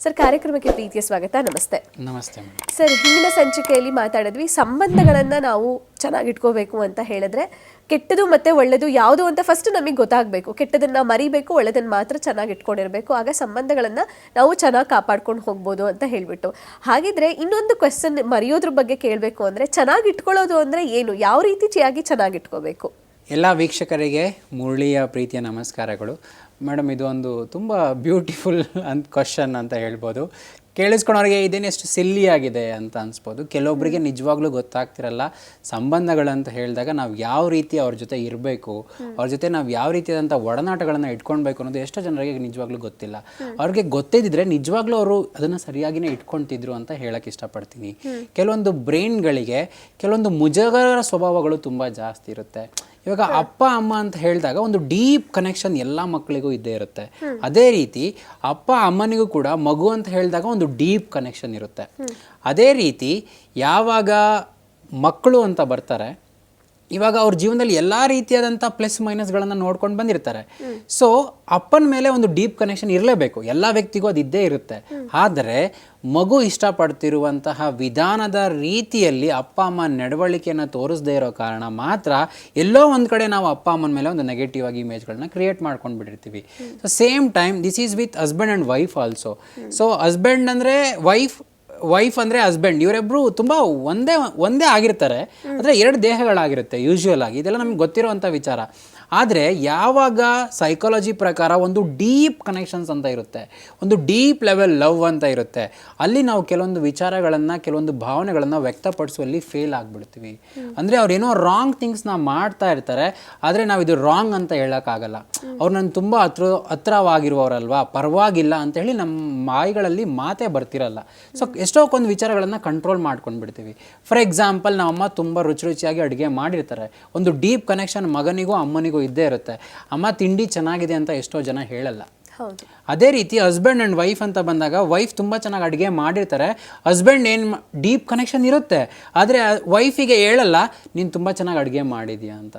Sir ಕಾರ್ಯಕ್ರಮಕ್ಕೆ ಪ್ರೀತಿಯ ಸ್ವಾಗತ ನಮಸ್ತೆ. ನಮಸ್ತೆ ಸರ್ ಹಿಂದಿನ ಸಂಚಿಕೆಯಲ್ಲಿ ಮಾತಾಡಿದ್ವಿ ಸಂಬಂಧಗಳನ್ನ ನಾವು ಚೆನ್ನಾಗಿಟ್ಕೋಬೇಕು ಅಂತ ಹೇಳಿದ್ರೆ ಕೆಟ್ಟದು ಮತ್ತೆ ಒಳ್ಳೆದು ಯಾವುದು ಅಂತ ಫಸ್ಟ್ ನಮಗೆ ಗೊತ್ತಾಗಬೇಕು. ಕೆಟ್ಟದನ್ನ ಮರಿಬೇಕು ಒಳ್ಳೆದನ್ನ ಮಾತ್ರ ಚೆನ್ನಾಗಿ ಇಟ್ಕೊಂಡಿರಬೇಕು ಆಗ ಸಂಬಂಧಗಳನ್ನ ನಾವು ಚೆನ್ನಾಗಿ ಕಾಪಾಡ್ಕೊಂಡು ಹೋಗ್ಬೋದು ಅಂತ ಹೇಳ್ಬಿಟ್ಟು. ಹಾಗಿದ್ರೆ ಇನ್ನೊಂದು ಕ್ವೆಶನ್ ಮರೆಯೋದ್ರ ಬಗ್ಗೆ ಕೇಳಬೇಕು ಅಂದ್ರೆ ಚೆನ್ನಾಗಿ ಇಟ್ಕೊಳ್ಳೋದು ಅಂದ್ರೆ ಏನು? ಯಾವ ರೀತಿಯಾಗಿ ಚೆನ್ನಾಗಿ ಇಟ್ಕೋಬೇಕು ಎಲ್ಲ ವೀಕ್ಷಕರಿಗೆ ಮುರಳಿಯ ಪ್ರೀತಿಯ ನಮಸ್ಕಾರಗಳು. ಮೇಡಮ್ ಇದು ಒಂದು ತುಂಬ ಬ್ಯೂಟಿಫುಲ್ ಅಂತ ಕ್ವಶನ್ ಅಂತ ಹೇಳ್ಬೋದು. ಕೇಳಿಸ್ಕೊಳೋರಿಗೆ ಇದೇನೆಷ್ಟು ಸಿಲ್ಲಿ ಆಗಿದೆ ಅಂತ ಅನ್ಸ್ಬೋದು. ಕೆಲವೊಬ್ಬರಿಗೆ ನಿಜವಾಗ್ಲೂ ಗೊತ್ತಾಗ್ತಿರಲ್ಲ. ಸಂಬಂಧಗಳಂತ ಹೇಳಿದಾಗ ನಾವು ಯಾವ ರೀತಿ ಅವ್ರ ಜೊತೆ ಇರಬೇಕು ಅವ್ರ ಜೊತೆ ನಾವು ಯಾವ ರೀತಿಯಾದಂಥ ಒಡನಾಟಗಳನ್ನು ಇಟ್ಕೊಳ್ಬೇಕು ಅನ್ನೋದು ಎಷ್ಟೋ ಜನರಿಗೆ ನಿಜವಾಗ್ಲೂ ಗೊತ್ತಿಲ್ಲ. ಅವ್ರಿಗೆ ಗೊತ್ತಿದ್ದಿದ್ರೆ ನಿಜವಾಗ್ಲೂ ಅವರು ಅದನ್ನು ಸರಿಯಾಗಿನೇ ಇಟ್ಕೊಳ್ತಿದ್ರು ಅಂತ ಹೇಳಕ್ಕೆ ಇಷ್ಟಪಡ್ತೀನಿ. ಕೆಲವೊಂದು ಬ್ರೈನ್ಗಳಿಗೆ ಕೆಲವೊಂದು ಮುಜಗರ ಸ್ವಭಾವಗಳು ತುಂಬ ಜಾಸ್ತಿ ಇರುತ್ತೆ. ಇವಾಗ ಅಪ್ಪ ಅಮ್ಮ ಅಂತ ಹೇಳಿದಾಗ ಒಂದು ಡೀಪ್ ಕನೆಕ್ಷನ್ ಎಲ್ಲ ಮಕ್ಕಳಿಗೂ ಇದ್ದೇ ಇರುತ್ತೆ. ಅದೇ ರೀತಿ ಅಪ್ಪ ಅಮ್ಮನಿಗೂ ಕೂಡ ಮಗು ಅಂತ ಹೇಳಿದಾಗ ಒಂದು ಡೀಪ್ ಕನೆಕ್ಷನ್ ಇರುತ್ತೆ. ಅದೇ ರೀತಿ ಯಾವಾಗ ಮಕ್ಕಳು ಅಂತ ಬರ್ತಾರೆ ಇವಾಗ ಅವ್ರ ಜೀವನದಲ್ಲಿ ಎಲ್ಲ ರೀತಿಯಾದಂಥ ಪ್ಲಸ್ ಮೈನಸ್ಗಳನ್ನು ನೋಡ್ಕೊಂಡು ಬಂದಿರ್ತಾರೆ. ಸೊ ಅಪ್ಪನ ಮೇಲೆ ಒಂದು ಡೀಪ್ ಕನೆಕ್ಷನ್ ಇರಲೇಬೇಕು. ಎಲ್ಲ ವ್ಯಕ್ತಿಗೂ ಅದು ಇದ್ದೇ ಇರುತ್ತೆ. ಆದರೆ, ಮಗು ಇಷ್ಟಪಡ್ತಿರುವಂತಹ ವಿಧಾನದ ರೀತಿಯಲ್ಲಿ ಅಪ್ಪ, ಅಮ್ಮ ನಡವಳಿಕೆಯನ್ನು ತೋರಿಸದೇ ಇರೋ ಕಾರಣ ಮಾತ್ರ ಎಲ್ಲೋ ಒಂದು ಕಡೆ ನಾವು ಅಪ್ಪ, ಅಮ್ಮನ ಮೇಲೆ ಒಂದು ನೆಗೆಟಿವ್ ಆಗಿ ಇಮೇಜ್ಗಳನ್ನ ಕ್ರಿಯೇಟ್ ಮಾಡ್ಕೊಂಡು ಬಿಟ್ಟಿರ್ತೀವಿ. So same time this is with husband and wife also so husband ಅಂದರೆ ವೈಫ್ ವೈಫ್ ಅಂದರೆ ಹಸ್ಬೆಂಡ್ ಇವರಿಬ್ರು ತುಂಬ ಒಂದೇ ಒಂದೇ ಆಗಿರ್ತಾರೆ. ಅಂದರೆ ಎರಡು ದೇಹಗಳಾಗಿರುತ್ತೆ ಯೂಶ್ವಲ್ ಆಗಿ. ಇದೆಲ್ಲ ನಮ್ಗೆ ಗೊತ್ತಿರುವಂಥ ವಿಚಾರ. ಆದರೆ ಯಾವಾಗ ಸೈಕಾಲಜಿ ಪ್ರಕಾರ ಒಂದು ಡೀಪ್ ಕನೆಕ್ಷನ್ಸ್ ಅಂತ ಇರುತ್ತೆ, ಒಂದು ಡೀಪ್ ಲೆವೆಲ್ ಲವ್ ಅಂತ ಇರುತ್ತೆ, ಅಲ್ಲಿ ನಾವು ಕೆಲವೊಂದು ವಿಚಾರಗಳನ್ನು, ಕೆಲವೊಂದು ಭಾವನೆಗಳನ್ನು ವ್ಯಕ್ತಪಡಿಸುವಲ್ಲಿ ಫೇಲ್ ಆಗಿಬಿಡ್ತೀವಿ. ಅಂದರೆ ಅವ್ರೇನೋ ರಾಂಗ್ ಥಿಂಗ್ಸ್ನ ಮಾಡ್ತಾ ಇರ್ತಾರೆ, ಆದರೆ ನಾವು ಇದು ರಾಂಗ್ ಅಂತ ಹೇಳೋಕ್ಕಾಗಲ್ಲ. ಅವ್ರು ನನ್ನ ತುಂಬ ಹತ್ರ, ಹತ್ರವಾಗಿರುವವರಲ್ವಾ, ಪರವಾಗಿಲ್ಲ ಅಂತ ಹೇಳಿ ನಮ್ಮ ಮಾಯಿಗಳಲ್ಲಿ ಮಾತೇ ಬರ್ತಿರಲ್ಲ. ಸೊ ಎಷ್ಟೋ ವಿಚಾರಗಳನ್ನು ಕಂಟ್ರೋಲ್ ಮಾಡ್ಕೊಂಡ್ಬಿಡ್ತೀವಿ. ಫಾರ್ ಎಕ್ಸಾಂಪಲ್ ನಮ್ಮಮ್ಮ ತುಂಬ ರುಚಿ ರುಚಿಯಾಗಿ ಅಡುಗೆ ಮಾಡಿರ್ತಾರೆ. ಒಂದು ಡೀಪ್ ಕನೆಕ್ಷನ್ ಮಗನಿಗೂ, ಅಮ್ಮನಿಗೂ ಇದ್ದೇ ಇರುತ್ತೆ. ಅಮ್ಮ ತಿಂಡಿ ಚೆನ್ನಾಗಿದೆ ಅಂತ ಎಷ್ಟೋ ಜನ ಹೇಳಲ್ಲ. ಅದೇ ರೀತಿ ಹಸ್ಬೆಂಡ್ ಆ್ಯಂಡ್ ವೈಫ್ ಅಂತ ಬಂದಾಗ ವೈಫ್ ತುಂಬ ಚೆನ್ನಾಗಿ ಅಡುಗೆ ಮಾಡಿರ್ತಾರೆ. ಹಸ್ಬೆಂಡ್ ಏನು ಡೀಪ್ ಕನೆಕ್ಷನ್ ಇರುತ್ತೆ. ಆದರೆ ವೈಫಿಗೆ ಹೇಳಲ್ಲ ನೀನು ತುಂಬ ಚೆನ್ನಾಗಿ ಅಡುಗೆ ಮಾಡಿದ್ಯಾ? ಅಂತ.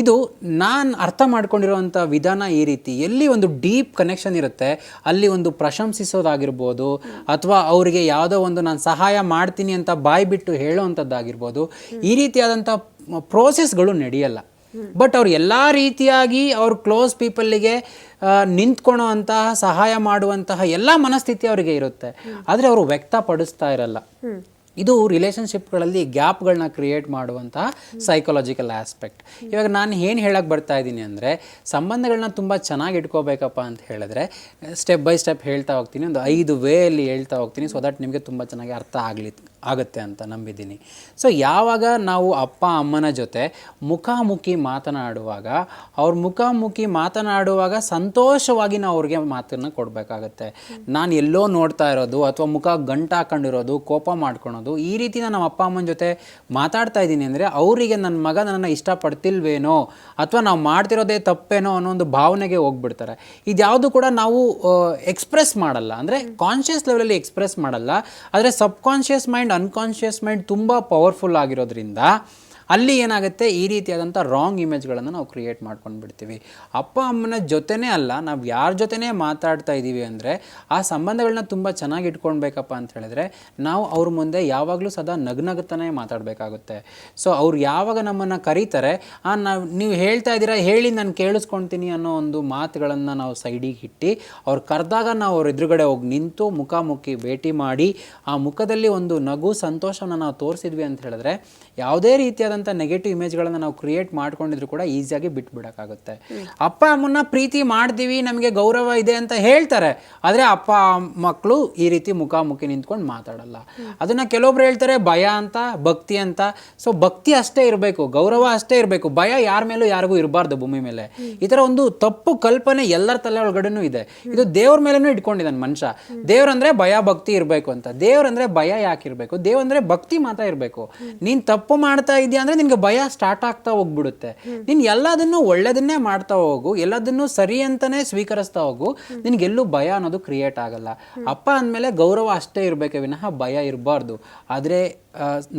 ಇದು ನಾನು ಅರ್ಥ ಮಾಡ್ಕೊಂಡಿರುವಂಥ ವಿಧಾನ ಈ ರೀತಿ. ಎಲ್ಲಿ ಒಂದು ಡೀಪ್ ಕನೆಕ್ಷನ್ ಇರುತ್ತೆ ಅಲ್ಲಿ ಒಂದು ಪ್ರಶಂಸಿಸೋದಾಗಿರ್ಬೋದು ಅಥವಾ ಅವರಿಗೆ ಯಾವುದೋ ಒಂದು ನಾನು ಸಹಾಯ ಮಾಡ್ತೀನಿ ಅಂತ ಬಾಯಿ ಬಿಟ್ಟು ಹೇಳೋವಂಥದ್ದಾಗಿರ್ಬೋದು ಈ ರೀತಿಯಾದಂಥ ಪ್ರೋಸೆಸ್ಗಳು ನಡೆಯಲ್ಲ. ಬಟ್ ಅವ್ರು ಎಲ್ಲ ರೀತಿಯಾಗಿ ಅವ್ರ ಕ್ಲೋಸ್ ಪೀಪಲ್ಲಿಗೆ ನಿಂತ್ಕೊಳೋ ಅಂತಹ, ಸಹಾಯ ಮಾಡುವಂತಹ ಎಲ್ಲ ಮನಸ್ಥಿತಿ ಅವರಿಗೆ ಇರುತ್ತೆ. ಆದರೆ ಅವರು ವ್ಯಕ್ತಪಡಿಸ್ತಾ ಇರಲ್ಲ. ಇದು ರಿಲೇಷನ್ಶಿಪ್ಗಳಲ್ಲಿ ಗ್ಯಾಪ್ಗಳನ್ನ ಕ್ರಿಯೇಟ್ ಮಾಡುವಂತಹ ಸೈಕಾಲಜಿಕಲ್ ಆಸ್ಪೆಕ್ಟ್ ಇವಾಗ ನಾನು ಏನು ಹೇಳಕ್ಕೆ ಬರ್ತಾ ಇದ್ದೀನಿ ಅಂದರೆ ಸಂಬಂಧಗಳನ್ನ ತುಂಬ ಚೆನ್ನಾಗಿ ಇಟ್ಕೋಬೇಕಪ್ಪ ಅಂತ ಹೇಳಿದ್ರೆ ಸ್ಟೆಪ್ ಬೈ ಸ್ಟೆಪ್ ಹೇಳ್ತಾ ಹೋಗ್ತೀನಿ, ಒಂದು ಐದು ವೇ ಅಲ್ಲಿ ಹೇಳ್ತಾ ಹೋಗ್ತೀನಿ ಸೊ ದಟ್ ನಿಮಗೆ ತುಂಬ ಚೆನ್ನಾಗಿ ಅರ್ಥ ಆಗಲಿ ಆಗುತ್ತೆ ಅಂತ ನಂಬಿದ್ದೀನಿ. ಸೊ ಯಾವಾಗ ನಾವು ಅಪ್ಪ, ಅಮ್ಮನ ಜೊತೆ ಮುಖಾಮುಖಿ ಮಾತನಾಡುವಾಗ, ಅವ್ರ ಮುಖಾಮುಖಿ ಮಾತನಾಡುವಾಗ ಸಂತೋಷವಾಗಿ ನಾವು ಅವ್ರಿಗೆ ಮಾತನ್ನು ಕೊಡಬೇಕಾಗತ್ತೆ. ನಾನು ಎಲ್ಲೋ ನೋಡ್ತಾ ಇರೋದು ಅಥವಾ ಮುಖ ಗಂಟಾಕೊಂಡಿರೋದು ಕೋಪ ಮಾಡ್ಕೊಳೋದು, ಈ ರೀತಿ ನಾನು ಅಪ್ಪ, ಅಮ್ಮನ ಜೊತೆ ಮಾತಾಡ್ತಾ ಇದ್ದೀನಿ ಅಂದರೆ ಅವರಿಗೆ ನನ್ನ ಮಗ ನನ್ನನ್ನು ಇಷ್ಟಪಡ್ತಿಲ್ವೇನೋ ಅಥವಾ ನಾವು ಮಾಡ್ತಿರೋದೇ ತಪ್ಪೇನೋ ಅನ್ನೋ ಒಂದು ಭಾವನೆಗೆ ಹೋಗ್ಬಿಡ್ತಾರೆ. ಇದ್ಯಾವುದು ಕೂಡ ನಾವು ಎಕ್ಸ್ಪ್ರೆಸ್ ಮಾಡಲ್ಲ. ಅಂದರೆ ಕಾನ್ಷಿಯಸ್ ಲೆವೆಲಲ್ಲಿ ಎಕ್ಸ್ಪ್ರೆಸ್ ಮಾಡಲ್ಲ. ಆದರೆ subconscious mind unconscious mind ತುಂಬ ಪವರ್ಫುಲ್ ಆಗಿರೋದ್ರಿಂದ ಅಲ್ಲಿ ಏನಾಗುತ್ತೆ? ಈ ರೀತಿಯಾದಂಥ ರಾಂಗ್ ಇಮೇಜ್ಗಳನ್ನು ನಾವು ಕ್ರಿಯೇಟ್ ಮಾಡ್ಕೊಂಡು ಬಿಡ್ತೀವಿ ಅಪ್ಪ, ಅಮ್ಮನ ಜೊತೆನೇ ಅಲ್ಲ, ನಾವು ಯಾರ ಜೊತೆನೇ ಮಾತಾಡ್ತಾ ಇದ್ದೀವಿ ಅಂದರೆ, ಆ ಸಂಬಂಧಗಳನ್ನ ತುಂಬ ಚೆನ್ನಾಗಿ ಇಟ್ಕೊಳ್ಬೇಕಪ್ಪ ಅಂತ ಹೇಳಿದ್ರೆ, ನಾವು ಅವ್ರ ಮುಂದೆ ಯಾವಾಗಲೂ ಸದಾ ನಗ್ನಗತನೇ ಮಾತಾಡಬೇಕಾಗುತ್ತೆ. ಸೊ ಅವ್ರು ಯಾವಾಗ ನಮ್ಮನ್ನು ಕರೀತಾರೆ, ಆ ನಾವು, ನೀವು ಹೇಳ್ತಾ ಇದ್ದೀರಾ ಹೇಳಿ ನಾನು ಕೇಳಿಸ್ಕೊಳ್ತೀನಿ ಅನ್ನೋ ಒಂದು ಮಾತುಗಳನ್ನು ನಾವು ಸೈಡಿಗೆ ಇಟ್ಟು, ಅವ್ರು ಕರೆದಾಗ ನಾವು ಅವ್ರ ಎದುರುಗಡೆ ಹೋಗಿ ನಿಂತು ಮುಖಾಮುಖಿ ಭೇಟಿ ಮಾಡಿ, ಆ ಮುಖದಲ್ಲಿ ಒಂದು ನಗು ಸಂತೋಷವನ್ನು ನಾವು ತೋರಿಸಿದ್ವಿ ಅಂತ ಹೇಳಿದ್ರೆ, ಯಾವುದೇ ರೀತಿಯಾದಂಥ ನೆಗೆಟಿವ್ ಇಮೇಜ್ಗಳನ್ನು ನಾವು ಕ್ರಿಯೇಟ್ ಮಾಡ್ಕೊಂಡಿದ್ರು ಕೂಡ ಈಸಿಯಾಗಿ ಬಿಟ್ಬಿಡೋಕ್ಕಾಗುತ್ತೆ. ಅಪ್ಪ ಅಮ್ಮನ ಪ್ರೀತಿ ಮಾಡ್ತೀವಿ ನಮಗೆ ಗೌರವ ಇದೆ ಅಂತ ಹೇಳ್ತಾರೆ. ಆದರೆ ಅಪ್ಪ ಮಕ್ಕಳು ಈ ರೀತಿ ಮುಖಾಮುಖಿ ನಿಂತ್ಕೊಂಡು ಮಾತಾಡಲ್ಲ. ಅದನ್ನು ಕೆಲವೊಬ್ರು ಹೇಳ್ತಾರೆ ಭಯ ಅಂತ ಭಕ್ತಿ ಅಂತ. ಸೊ ಭಕ್ತಿ ಅಷ್ಟೇ ಇರಬೇಕು ಗೌರವ ಅಷ್ಟೇ ಇರಬೇಕು. ಭಯ ಯಾರ ಮೇಲೂ ಯಾರಿಗೂ ಇರಬಾರ್ದು ಭೂಮಿ ಮೇಲೆ. ಈ ಥರ ಒಂದು ತಪ್ಪು ಕಲ್ಪನೆ ಎಲ್ಲರ ತಲೆ ಒಳಗಡೆನೂ ಇದೆ. ಇದು ದೇವ್ರ ಮೇಲೂ ಇಟ್ಕೊಂಡಿದ್ದಾನೆ ಮನುಷ್ಯ. ದೇವ್ರಂದ್ರೆ ಭಯ ಭಕ್ತಿ ಇರಬೇಕು ಅಂತ. ದೇವ್ರಂದ್ರೆ ಭಯ ಯಾಕೆ ಇರಬೇಕು? ದೇವ್ರಂದ್ರೆ ಭಕ್ತಿ ಮಾತ್ರ ಇರಬೇಕು. ನೀನು ತಪ್ಪು ಮಾಡ್ತಾ ಇದೆಯಾ ಅಂದರೆ ನಿನಗೆ ಭಯ ಸ್ಟಾರ್ಟ್ ಆಗ್ತಾ ಹೋಗ್ಬಿಡುತ್ತೆ. ನೀನು ಎಲ್ಲದನ್ನು ಒಳ್ಳೆಯದನ್ನೇ ಮಾಡ್ತಾ ಹೋಗು, ಎಲ್ಲದನ್ನು ಸರಿ ಅಂತಲೇ ಸ್ವೀಕರಿಸ್ತಾ ಹೋಗು ನಿನಗೆಲ್ಲೂ ಭಯ ಅನ್ನೋದು ಕ್ರಿಯೇಟ್ ಆಗಲ್ಲ. ಅಪ್ಪ ಅಂದಮೇಲೆ ಗೌರವ ಅಷ್ಟೇ ಇರಬೇಕೆ ವಿನಃ ಭಯ ಇರಬಾರ್ದು. ಆದರೆ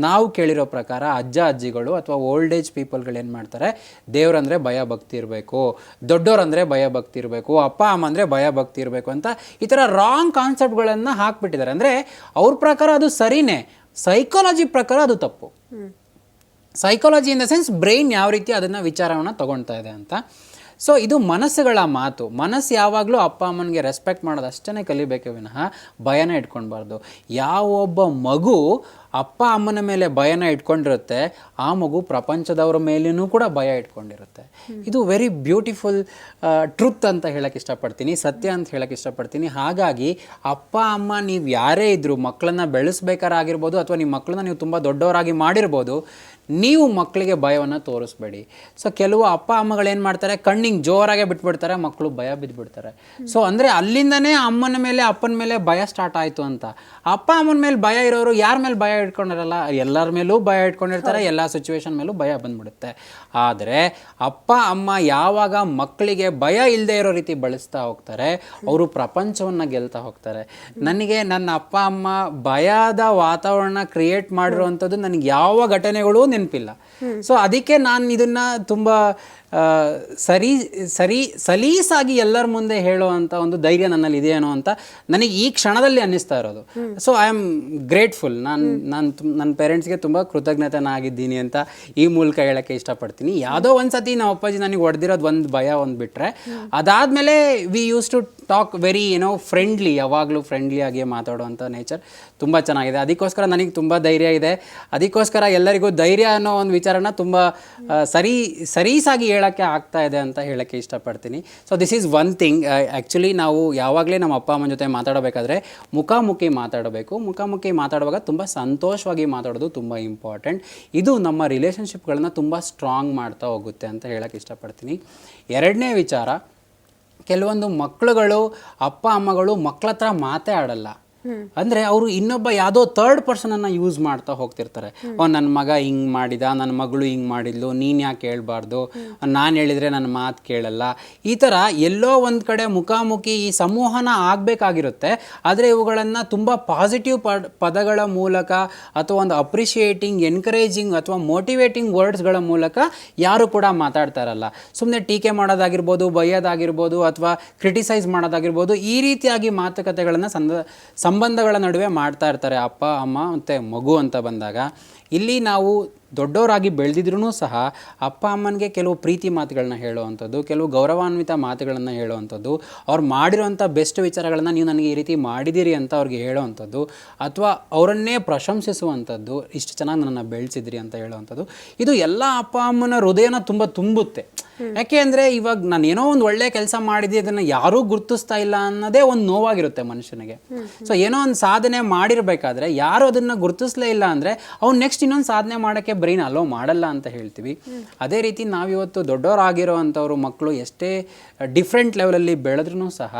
ನಾವು ಕೇಳಿರೋ ಪ್ರಕಾರ ಅಜ್ಜ ಅಜ್ಜಿಗಳು ಅಥವಾ ಓಲ್ಡ್ ಏಜ್ ಪೀಪಲ್ಗಳು ಏನು ಮಾಡ್ತಾರೆ, ದೇವ್ರಂದ್ರೆ ಭಯ ಭಕ್ತಿ ಇರಬೇಕು, ದೊಡ್ಡೋರಂದರೆ ಭಯ ಭಕ್ತಿ ಇರಬೇಕು, ಅಪ್ಪ, ಅಮ್ಮ ಅಂದರೆ ಭಯ ಭಕ್ತಿ ಇರಬೇಕು ಅಂತ ಈ ಥರ ರಾಂಗ್ ಕಾನ್ಸೆಪ್ಟ್ಗಳನ್ನು ಹಾಕ್ಬಿಟ್ಟಿದ್ದಾರೆ. ಅಂದರೆ ಅವ್ರ ಪ್ರಕಾರ ಅದು ಸರಿನೇ ಸೈಕಾಲಜಿ ಪ್ರಕಾರ ಅದು ತಪ್ಪು. Psychology in the sense brain ಯಾವ ರೀತಿ ಅದನ್ನು ವಿಚಾರವನ್ನು ತೊಗೊಳ್ತಾ ಇದೆ ಅಂತ. ಸೊ ಇದು ಮನಸ್ಸುಗಳ ಮಾತು. ಮನಸ್ಸು ಯಾವಾಗಲೂ ಅಪ್ಪ ಅಮ್ಮನಿಗೆ ರೆಸ್ಪೆಕ್ಟ್ ಮಾಡೋದು ಅಷ್ಟೇ ಕಲಿಬೇಕೆ ವಿನಃ ಭಯನ ಇಟ್ಕೊಳ್ಬಾರ್ದು. ಯಾವೊಬ್ಬ ಮಗು ಅಪ್ಪ ಅಮ್ಮನ ಮೇಲೆ ಭಯನ ಇಟ್ಕೊಂಡಿರುತ್ತೆ ಆ ಮಗು ಪ್ರಪಂಚದವರ ಮೇಲೂ ಕೂಡ ಭಯ ಇಟ್ಕೊಂಡಿರುತ್ತೆ. ಇದು ವೆರಿ ಬ್ಯೂಟಿಫುಲ್ ಟ್ರುತ್ ಅಂತ ಹೇಳಕ್ಕೆ ಇಷ್ಟಪಡ್ತೀನಿ ಸತ್ಯ ಅಂತ ಹೇಳಕ್ಕೆ ಇಷ್ಟಪಡ್ತೀನಿ. ಹಾಗಾಗಿ ಅಪ್ಪ ಅಮ್ಮ ನೀವು ಯಾರೇ ಇದ್ದರೂ ಮಕ್ಕಳನ್ನ ಬೆಳೆಸ್ಬೇಕಾರಾಗಿರ್ಬೋದು ಅಥವಾ ನಿಮ್ಮ ಮಕ್ಕಳನ್ನ ನೀವು ತುಂಬ ದೊಡ್ಡವರಾಗಿ ಮಾಡಿರ್ಬೋದು ನೀವು ಮಕ್ಕಳಿಗೆ ಭಯವನ್ನು ತೋರಿಸ್ಬೇಡಿ. ಸೊ ಕೆಲವು ಅಪ್ಪ ಅಮ್ಮಗಳೇನು ಮಾಡ್ತಾರೆ ಕಣ್ಣಿಗೆ ಜೋರಾಗೆ ಬಿಟ್ಬಿಡ್ತಾರೆ ಮಕ್ಕಳು ಭಯ ಬಿದ್ದುಬಿಡ್ತಾರೆ ಸೊ ಅಂದರೆ ಅಲ್ಲಿಂದನೇ ಅಮ್ಮನ ಮೇಲೆ ಅಪ್ಪನ ಮೇಲೆ ಭಯ ಸ್ಟಾರ್ಟ್ ಆಯಿತು ಅಂತ. ಅಪ್ಪ ಅಮ್ಮನ ಮೇಲೆ ಭಯ ಇರೋರು ಯಾರ ಮೇಲೆ ಭಯ ಇಟ್ಕೊಂಡಿರಲ್ಲ ಎಲ್ಲರ ಮೇಲೂ ಭಯ ಇಟ್ಕೊಂಡಿರ್ತಾರೆ ಎಲ್ಲ ಸಿಚುವೇಶನ್ ಮೇಲೂ ಭಯ ಬಂದ್ಬಿಡುತ್ತೆ. ಆದರೆ ಅಪ್ಪ, ಅಮ್ಮ ಯಾವಾಗ ಮಕ್ಕಳಿಗೆ ಭಯ ಇಲ್ಲದೆ ಇರೋ ರೀತಿ ಬಳಸ್ತಾ ಹೋಗ್ತಾರೆ, ಅವರು ಪ್ರಪಂಚವನ್ನು ಗೆಲ್ತಾ ಹೋಗ್ತಾರೆ. ನನಗೆ ನನ್ನ ಅಪ್ಪ, ಅಮ್ಮ ಭಯದ ವಾತಾವರಣ ಕ್ರಿಯೇಟ್ ಮಾಡಿರುವಂಥದ್ದು ನನಗೆ ಯಾವ ಘಟನೆಗಳೂ ನೆನಪಿಲ್ಲ. ಸೊ ಅದಕ್ಕೆ ನಾನು ಇದನ್ನ ತುಂಬ ಸರಿ ಸರಿ, ಸಲೀಸಾಗಿ ಎಲ್ಲರ ಮುಂದೆ ಹೇಳುವಂಥ ಒಂದು ಧೈರ್ಯ ನನ್ನಲ್ಲಿ ಇದೆಯೇನೋ ಅಂತ ನನಗೆ ಈ ಕ್ಷಣದಲ್ಲಿ ಅನ್ನಿಸ್ತಾ ಇರೋದು. ಸೊ ಐ ಆಮ್ ಗ್ರೇಟ್ಫುಲ್ ನಾನು ನಾನು ನನ್ನ ಪೇರೆಂಟ್ಸ್ಗೆ ತುಂಬ ಕೃತಜ್ಞತೆನಾಗಿದ್ದೀನಿ ಅಂತ ಈ ಮೂಲಕ ಹೇಳೋಕ್ಕೆ ಇಷ್ಟಪಡ್ತೀನಿ. ಯಾವುದೋ ಒಂದು ಸತಿ ಅಪ್ಪಾಜಿ ನನಗೆ ಹೊಡೆದಿರೋದು ಒಂದು ಭಯ ಒಂದು ಬಿಟ್ಟರೆ ಅದಾದಮೇಲೆ we use to talk very ಏನೋ ಫ್ರೆಂಡ್ಲಿ ಯಾವಾಗಲೂ ಫ್ರೆಂಡ್ಲಿ ಆಗಿ ಮಾತಾಡುವಂಥ ನೇಚರ್ ತುಂಬ ಚೆನ್ನಾಗಿದೆ. ಅದಕ್ಕೋಸ್ಕರ ನನಗೆ ತುಂಬ ಧೈರ್ಯ ಇದೆ. ಅದಕ್ಕೋಸ್ಕರ ಎಲ್ಲರಿಗೂ ಧೈರ್ಯ ಅನ್ನೋ ಒಂದು ವಿಚಾರನ ತುಂಬ ಸರಿ, ಸರೀಸಾಗಿ ಹೇಳೋಕ್ಕೆ ಆಗ್ತಾ ಇದೆ ಅಂತ ಹೇಳೋಕ್ಕೆ ಇಷ್ಟಪಡ್ತೀನಿ. So this is one thing actually ನಾವು ಯಾವಾಗಲೇ ನಮ್ಮ ಅಪ್ಪ, ಅಮ್ಮನ ಜೊತೆ ಮಾತಾಡಬೇಕಾದ್ರೆ ಮುಖಾಮುಖಿ ಮಾತಾಡಬೇಕು. ಮುಖಾಮುಖಿ ಮಾತಾಡುವಾಗ ತುಂಬ ಸಂತೋಷವಾಗಿ ಮಾತಾಡೋದು ತುಂಬ ಇಂಪಾರ್ಟೆಂಟ್ ಇದು ನಮ್ಮ ರಿಲೇಷನ್ಶಿಪ್ಗಳನ್ನ ತುಂಬ ಸ್ಟ್ರಾಂಗ್ ಮಾಡ್ತಾ ಹೋಗುತ್ತೆ ಅಂತ ಹೇಳೋಕ್ಕೆ ಇಷ್ಟಪಡ್ತೀನಿ. ಎರಡನೇ ವಿಚಾರ ಕೆಲವೊಂದು ಮಕ್ಕಳುಗಳು ಅಪ್ಪ ಅಮ್ಮಗಳು ಮಕ್ಕಳ ಹತ್ರ ಮಾತೇ ಆಡಲ್ಲ. ಅಂದ್ರೆ ಅವರು ಇನ್ನೊಬ್ಬ ಯಾವುದೋ ಥರ್ಡ್ ಪರ್ಸನ್ ಅನ್ನ ಯೂಸ್ ಮಾಡ್ತಾ ಹೋಗ್ತಿರ್ತಾರೆ. ಓ ನನ್ನ ಮಗ ಹಿಂಗ್ ಮಾಡಿದ ನನ್ನ ಮಗಳು ಹಿಂಗ್ ಮಾಡಿದ್ಲು, ನೀನ್ ಯಾಕೆ ಹೇಳ್ಬಾರ್ದು? ನಾನು ಹೇಳಿದ್ರೆ ನನ್ನ ಮಾತು ಕೇಳಲ್ಲ. ಈ ಥರ ಎಲ್ಲೋ ಒಂದು ಕಡೆ ಮುಖಾಮುಖಿ ಈ ಸಂವಹನ ಆಗಬೇಕಾಗಿರುತ್ತೆ. ಆದರೆ ಇವುಗಳನ್ನು ತುಂಬ ಪಾಸಿಟಿವ್ ಪದಗಳ ಮೂಲಕ ಅಥವಾ ಒಂದು ಅಪ್ರಿಷಿಯೇಟಿಂಗ್ ಎನ್ಕರೇಜಿಂಗ್ ಅಥವಾ ಮೋಟಿವೇಟಿಂಗ್ ವರ್ಡ್ಸ್ಗಳ ಮೂಲಕ ಯಾರು ಕೂಡ ಮಾತಾಡ್ತಾ ಇರಲ್ಲ. ಸುಮ್ಮನೆ ಟೀಕೆ ಮಾಡೋದಾಗಿರ್ಬೋದು ಬಯ್ಯೋದಾಗಿರ್ಬೋದು ಅಥವಾ ಕ್ರಿಟಿಸೈಸ್ ಮಾಡೋದಾಗಿರ್ಬೋದು, ಈ ರೀತಿಯಾಗಿ ಮಾತುಕತೆಗಳನ್ನು ಸಂದ ಸಂಬಂಧಗಳ ನಡುವೆ ಮಾಡ್ತಾ ಇರ್ತಾರೆ ಅಪ್ಪ ಅಮ್ಮ ಮತ್ತು ಮಗು ಅಂತ ಬಂದಾಗ ಇಲ್ಲಿ ನಾವು ದೊಡ್ಡವರಾಗಿ ಬೆಳೆದಿದ್ರೂ ಸಹ ಅಪ್ಪ ಅಮ್ಮನಿಗೆ ಕೆಲವು ಪ್ರೀತಿ ಮಾತುಗಳನ್ನ ಹೇಳುವಂಥದ್ದು ಕೆಲವು ಗೌರವಾನ್ವಿತ ಮಾತುಗಳನ್ನು ಹೇಳುವಂಥದ್ದು ಅವ್ರು ಮಾಡಿರೋಂಥ ಬೆಸ್ಟ್ ವಿಚಾರಗಳನ್ನು ನೀವು ನನಗೆ ಈ ರೀತಿ ಮಾಡಿದ್ದೀರಿ ಅಂತ ಅವ್ರಿಗೆ ಹೇಳುವಂಥದ್ದು ಅಥವಾ ಅವರನ್ನೇ ಪ್ರಶಂಸಿಸುವಂಥದ್ದು ಇಷ್ಟು ಚೆನ್ನಾಗಿ ನನ್ನನ್ನು ಬೆಳೆಸಿದ್ರಿ ಅಂತ ಹೇಳುವಂಥದ್ದು ಇದು ಎಲ್ಲ ಅಪ್ಪ ಅಮ್ಮನ ಹೃದಯನ ತುಂಬ ತುಂಬುತ್ತೆ. ಯಾಕೆ ಅಂದರೆ ಇವಾಗ ನಾನು ಏನೋ ಒಂದು ಒಳ್ಳೆ ಕೆಲಸ ಮಾಡಿದ್ದೆ ಅದನ್ನು ಯಾರೂ ಗುರುತಿಸ್ತಾ ಇಲ್ಲ ಅನ್ನೋದೇ ಒಂದು ನೋವಾಗಿರುತ್ತೆ ಮನುಷ್ಯನಿಗೆ. ಸೊ ಏನೋ ಒಂದು ಸಾಧನೆ ಮಾಡಿರಬೇಕಾದ್ರೆ ಯಾರು ಅದನ್ನು ಗುರುತಿಸ್ಲೇ ಇಲ್ಲ ಅಂದರೆ ಅವ್ನು ನೆಕ್ಸ್ಟ್ ಇನ್ನೊಂದು ಸಾಧನೆ ಮಾಡೋಕ್ಕೆ ಬ್ರೈನ್ ಅಲೋ ಮಾಡಲ್ಲ ಅಂತ ಹೇಳ್ತೀವಿ. ಅದೇ ರೀತಿ ನಾವಿವತ್ತು ದೊಡ್ಡವರಾಗಿರೋ ಅಂಥವ್ರು ಮಕ್ಕಳು ಎಷ್ಟೇ ಡಿಫ್ರೆಂಟ್ ಲೆವೆಲಲ್ಲಿ ಬೆಳೆದ್ರೂ ಸಹ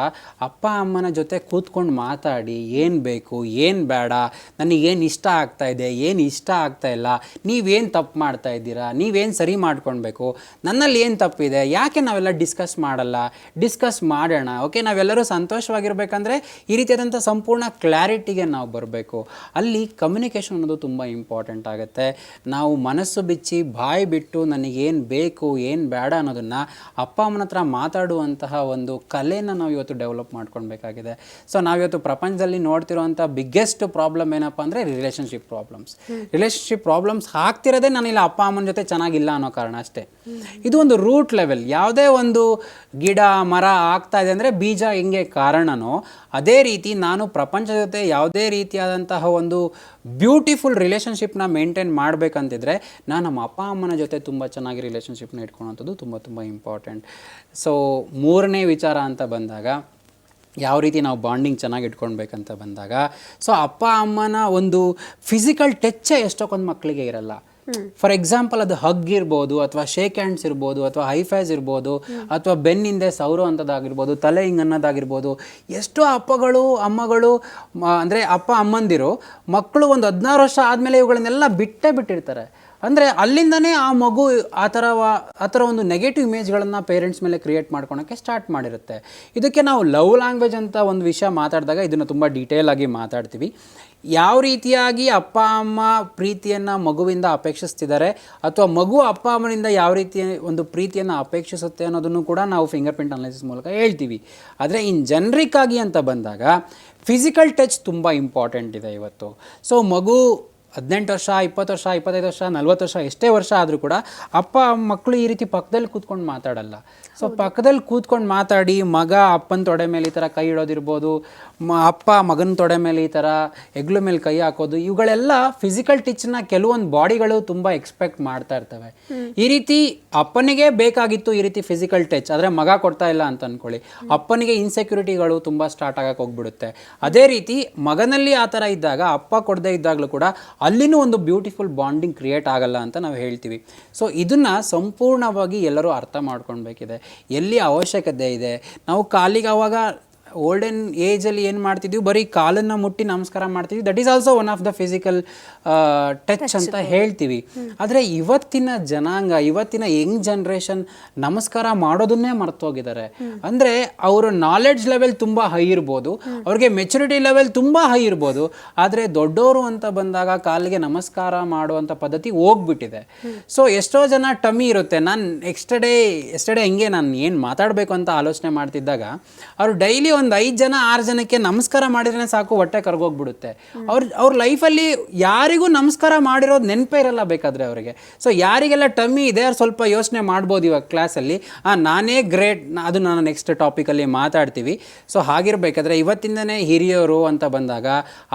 ಅಪ್ಪ, ಅಮ್ಮನ ಜೊತೆ ಕೂತ್ಕೊಂಡು ಮಾತಾಡಿ, ಏನು ಬೇಕು, ಏನು ಬೇಡ ನನಗೇನು ಇಷ್ಟ ಆಗ್ತಾ ಇದೆ, ಏನು ಇಷ್ಟ ಆಗ್ತಾ ಇಲ್ಲ, ನೀವೇನು ತಪ್ಪು ಮಾಡ್ತಾ ಇದ್ದೀರಾ, ನೀವೇನು ಸರಿ ಮಾಡ್ಕೊಳ್ಬೇಕು ನನ್ನಲ್ಲಿ ಏನು ತಪ್ಪಿದೆ ಯಾಕೆ ನಾವೆಲ್ಲ ಡಿಸ್ಕಸ್ ಮಾಡಲ್ಲ? ಡಿಸ್ಕಸ್ ಮಾಡೋಣ. ಓಕೆ, ನಾವೆಲ್ಲರೂ ಸಂತೋಷವಾಗಿರ್ಬೇಕಂದ್ರೆ ಈ ರೀತಿಯಾದಂಥ ಸಂಪೂರ್ಣ ಕ್ಲಾರಿಟಿಗೆ ನಾವು ಬರಬೇಕು. ಅಲ್ಲಿ ಕಮ್ಯುನಿಕೇಷನ್ ಅನ್ನೋದು ತುಂಬ ಇಂಪಾರ್ಟೆಂಟ್ ಆಗುತ್ತೆ. ನಾವು ಮನಸ್ಸು ಬಿಚ್ಚಿ ಬಾಯಿ ಬಿಟ್ಟು ನನಗೇನು ಬೇಕು ಏನು ಬೇಡ ಅನ್ನೋದನ್ನು ಅಪ್ಪ ಅಮ್ಮನ ಹತ್ರ ಮಾತಾಡುವಂತಹ ಒಂದು ಕಲೆಯನ್ನು ನಾವು ಇವತ್ತು ಡೆವಲಪ್ ಮಾಡ್ಕೊಳ್ಬೇಕಾಗಿದೆ. ಸೊ ನಾವಿವತ್ತು ಪ್ರಪಂಚದಲ್ಲಿ ನೋಡ್ತಿರೋವಂಥ ಬಿಗ್ಗೆಸ್ಟ್ ಪ್ರಾಬ್ಲಮ್ ಏನಪ್ಪ ಅಂದರೆ ರಿಲೇಷನ್ಶಿಪ್ ಪ್ರಾಬ್ಲಮ್ಸ್ ರಿಲೇಷನ್ಶಿಪ್ ಪ್ರಾಬ್ಲಮ್ಸ್ ಆಗ್ತಿರೋದೇ ನಾನಿಲ್ಲ ಅಪ್ಪ ಅಮ್ಮನ ಜೊತೆ ಚೆನ್ನಾಗಿಲ್ಲ ಅನ್ನೋ ಕಾರಣ ಅಷ್ಟೇ. ಇದು ಒಂದು ರೂಟ್ ಲೆವೆಲ್ ಯಾವುದೇ ಒಂದು ಗಿಡ ಮರ ಆಗ್ತಾ ಇದೆ ಅಂದರೆ ಬೀಜ ಹೆಂಗೆ ಕಾರಣನೋ ಅದೇ ರೀತಿ ನಾನು ಪ್ರಪಂಚದ ಜೊತೆ ಯಾವುದೇ ರೀತಿಯಾದಂತಹ ಒಂದು ಬ್ಯೂಟಿಫುಲ್ ರಿಲೇಷನ್ಶಿಪ್ನ ಮೇಂಟೈನ್ ಮಾಡಬೇಕಂತಿದ್ರೆ ನಾನು ನಮ್ಮ ಅಪ್ಪ ಅಮ್ಮನ ಜೊತೆ ತುಂಬ ಚೆನ್ನಾಗಿ ರಿಲೇಷನ್ಶಿಪ್ನ ಇಟ್ಕೊಳ್ಳೋಂಥದ್ದು ತುಂಬ ತುಂಬ ಇಂಪಾರ್ಟೆಂಟ್ ಸೊ ಮೂರನೇ ವಿಚಾರ ಅಂತ ಬಂದಾಗ, ಯಾವ ರೀತಿ ನಾವು ಬಾಂಡಿಂಗ್ ಚೆನ್ನಾಗಿ ಇಟ್ಕೊಳ್ಬೇಕಂತ ಬಂದಾಗ ಸೊ ಅಪ್ಪ ಅಮ್ಮನ ಒಂದು ಫಿಸಿಕಲ್ ಟಚ್ಚೇ ಎಷ್ಟೊಂದು ಮಕ್ಕಳಿಗೆ ಇರಲ್ಲ. ಫಾರ್ ಎಕ್ಸಾಂಪಲ್ ಅದು ಹಗ್ ಇರ್ಬೋದು, ಅಥವಾ ಶೇಕ್ ಹ್ಯಾಂಡ್ಸ್ ಇರ್ಬೋದು, ಅಥವಾ ಹೈಫೈಸ್ ಇರ್ಬೋದು, ಅಥವಾ ಬೆನ್ನಿಂದೆ ಸೌರು ಅಂಥದ್ದಾಗಿರ್ಬೋದು ತಲೆ ಹಿಂಗೆ ಅನ್ನೋದಾಗಿರ್ಬೋದು, ಎಷ್ಟೋ ಅಪ್ಪಗಳು, ಅಮ್ಮಗಳು ಅಂದರೆ ಅಪ್ಪ ಅಮ್ಮಂದಿರು, ಮಕ್ಕಳು ಒಂದು ಹದಿನಾರು ವರ್ಷ ಆದಮೇಲೆ ಇವುಗಳನ್ನೆಲ್ಲ ಬಿಟ್ಟೇ ಬಿಟ್ಟಿರ್ತಾರೆ. ಅಂದರೆ ಅಲ್ಲಿಂದನೇ ಆ ಮಗು ಆ ಥರ ಆ ಥರ ಒಂದು ನೆಗೆಟಿವ್ ಇಮೇಜ್ಗಳನ್ನು ಪೇರೆಂಟ್ಸ್ ಮೇಲೆ ಕ್ರಿಯೇಟ್ ಮಾಡ್ಕೊಳೋಕ್ಕೆ ಸ್ಟಾರ್ಟ್ ಮಾಡಿರುತ್ತೆ. ಇದಕ್ಕೆ ನಾವು ಲವ್ ಲ್ಯಾಂಗ್ವೇಜ್ ಅಂತ ಒಂದು ವಿಷಯ ಮಾತಾಡಿದಾಗ ಇದನ್ನು ತುಂಬ ಡೀಟೇಲ್ ಆಗಿ ಮಾತಾಡ್ತೀವಿ. ಯಾವ ರೀತಿಯಾಗಿ ಅಪ್ಪ, ಅಮ್ಮ ಪ್ರೀತಿಯನ್ನು ಮಗುವಿಂದ ಅಪೇಕ್ಷಿಸ್ತಿದ್ದಾರೆ ಅಥವಾ ಮಗು ಅಪ್ಪ, ಅಮ್ಮನಿಂದ ಯಾವ ರೀತಿಯ ಒಂದು ಪ್ರೀತಿಯನ್ನು ಅಪೇಕ್ಷಿಸುತ್ತೆ ಅನ್ನೋದನ್ನು ಕೂಡ ನಾವು ಫಿಂಗರ್ ಪ್ರಿಂಟ್ ಅನಾಲಿಸಿಸ್ ಮೂಲಕ ಹೇಳ್ತೀವಿ. ಆದರೆ ಇನ್ ಜನರಿಕ್ಕಾಗಿ ಅಂತ ಬಂದಾಗ ಫಿಸಿಕಲ್ ಟಚ್ ತುಂಬ ಇಂಪಾರ್ಟೆಂಟ್ ಇದೆ ಇವತ್ತು. ಸೊ ಮಗು ಹದಿನೆಂಟು ವರ್ಷ, ಇಪ್ಪತ್ತು ವರ್ಷ, ಇಪ್ಪತ್ತೈದು ವರ್ಷ, ನಲ್ವತ್ತು ವರ್ಷ ಎಷ್ಟೇ ವರ್ಷ ಆದರೂ ಕೂಡ ಅಪ್ಪ ಮಕ್ಕಳು ಈ ರೀತಿ ಪಕ್ಕದಲ್ಲಿ ಕೂತ್ಕೊಂಡು ಮಾತಾಡಲ್ಲ. ಸೊ ಪಕ್ಕದಲ್ಲಿ ಕೂತ್ಕೊಂಡು ಮಾತಾಡಿ, ಮಗ ಅಪ್ಪನ ತೊಡೆ ಮೇಲೆ ಈ ಥರ ಕೈ ಇಡೋದಿರ್ಬೋದು, ಮ, ಅಪ್ಪ ಮಗನ ತೊಡೆ ಮೇಲೆ ಈ ಥರ ಹೆಗ್ಲು ಮೇಲೆ ಕೈ ಹಾಕೋದು, ಇವುಗಳೆಲ್ಲ ಫಿಸಿಕಲ್ ಟಿಚ್ನ ಕೆಲವೊಂದು ಬಾಡಿಗಳು ತುಂಬ ಎಕ್ಸ್ಪೆಕ್ಟ್ ಮಾಡ್ತಾ ಇರ್ತವೆ. ಈ ರೀತಿ ಅಪ್ಪನಿಗೆ ಬೇಕಾಗಿತ್ತು ಈ ರೀತಿ ಫಿಸಿಕಲ್ ಟಚ್ ಆದರೆ ಮಗ ಕೊಡ್ತಾ ಇಲ್ಲ ಅಂತ ಅನ್ಕೊಳ್ಳಿ. ಅಪ್ಪನಿಗೆ ಇನ್ಸೆಕ್ಯೂರಿಟಿಗಳು ತುಂಬ ಸ್ಟಾರ್ಟ್ ಆಗಕ್ಕೆ ಹೋಗ್ಬಿಡುತ್ತೆ. ಅದೇ ರೀತಿ ಮಗನಲ್ಲಿ ಆ ಥರ ಇದ್ದಾಗ, ಅಪ್ಪ ಕೊಡದೇ ಇದ್ದಾಗಲೂ ಕೂಡ ಅಲ್ಲಿನೂ ಒಂದು ಬ್ಯೂಟಿಫುಲ್ ಬಾಂಡಿಂಗ್ ಕ್ರಿಯೇಟ್ ಆಗಲ್ಲ ಅಂತ ನಾವು ಹೇಳ್ತೀವಿ. ಸೊ ಇದನ್ನು ಸಂಪೂರ್ಣವಾಗಿ ಎಲ್ಲರೂ ಅರ್ಥ ಮಾಡ್ಕೊಳ್ಬೇಕಿದೆ. ಎಲ್ಲಿ ಅವಶ್ಯಕತೆ ಇದೆ? ನಾವು ಕಾಲಿಗೆ ಅವಾಗ ಓಲ್ಡನ್ ಏಜಲ್ಲಿ ಏನು ಮಾಡ್ತಿದ್ವಿ? ಬರೀ ಕಾಲನ್ನು ಮುಟ್ಟಿ ನಮಸ್ಕಾರ ಮಾಡ್ತಿದ್ವಿ. That is also one of the physical touch ಅಂತ ಹೇಳ್ತೀವಿ. ಆದರೆ ಇವತ್ತಿನ ಜನಾಂಗ ಇವತ್ತಿನ ಯಂಗ್ ಜನ್ರೇಷನ್ ನಮಸ್ಕಾರ ಮಾಡೋದನ್ನೇ ಮರ್ತೋಗಿದ್ದಾರೆ. ಅಂದರೆ ಅವರ ನಾಲೆಡ್ಜ್ ಲೆವೆಲ್ ತುಂಬ ಹೈ ಇರ್ಬೋದು. ಅವ್ರಿಗೆ ಮೆಚುರಿಟಿ ಲೆವೆಲ್ ತುಂಬ ಹೈ ಇರ್ಬೋದು. ಆದರೆ ದೊಡ್ಡವರು ಅಂತ ಬಂದಾಗ ಕಾಲಿಗೆ ನಮಸ್ಕಾರ ಮಾಡುವಂಥ ಪದ್ಧತಿ ಹೋಗ್ಬಿಟ್ಟಿದೆ. ಸೊ ಎಷ್ಟೋ ಜನ ಟಮ್ಮಿ ಇರುತ್ತೆ. ನಾನು ನೆಕ್ಸ್ಟ್ ಡೇ ಎಸ್ಟರ್ಡೇ ಹಿಂಗೆ ನಾನು ಏನು ಮಾತಾಡಬೇಕು ಅಂತ ಆಲೋಚನೆ ಮಾಡ್ತಿದ್ದಾಗ ಅವರು ಡೈಲಿ ಒಂದು ಐದು ಜನ, ಆರು ಜನಕ್ಕೆ ನಮಸ್ಕಾರ ಮಾಡಿದ್ರೆ ಸಾಕು, ಹೊಟ್ಟೆ ಕರ್ಗೋಗ್ಬಿಡುತ್ತೆ. ಅವ್ರ ಅವ್ರ ಲೈಫಲ್ಲಿ ಯಾರಿಗೂ ನಮಸ್ಕಾರ ಮಾಡಿರೋದು ನೆನಪೇ ಇರಲ್ಲ ಬೇಕಾದರೆ ಅವರಿಗೆ. ಸೊ ಯಾರಿಗೆಲ್ಲ ಟಮ್ಮಿ ಇದೆ, ಅವ್ರು ಸ್ವಲ್ಪ ಯೋಚನೆ ಮಾಡ್ಬೋದು ಇವಾಗ ಕ್ಲಾಸಲ್ಲಿ ನಾನೇ ಗ್ರೇಟ್ ಅದು ನಾನು ನೆಕ್ಸ್ಟ್ ಟಾಪಿಕಲ್ಲಿ ಮಾತಾಡ್ತೀವಿ. ಸೊ ಹಾಗಿರಬೇಕಾದ್ರೆ ಇವತ್ತಿಂದನೇ ಹಿರಿಯರು ಅಂತ ಬಂದಾಗ,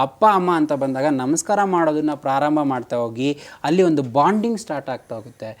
ಅಪ್ಪ, ಅಮ್ಮ ಅಂತ ಬಂದಾಗ ನಮಸ್ಕಾರ ಮಾಡೋದನ್ನ ಪ್ರಾರಂಭ ಮಾಡ್ತಾ ಹೋಗಿ, ಅಲ್ಲಿ ಒಂದು ಬಾಂಡಿಂಗ್ ಸ್ಟಾರ್ಟ್ ಆಗ್ತಾ ಹೋಗುತ್ತೆ.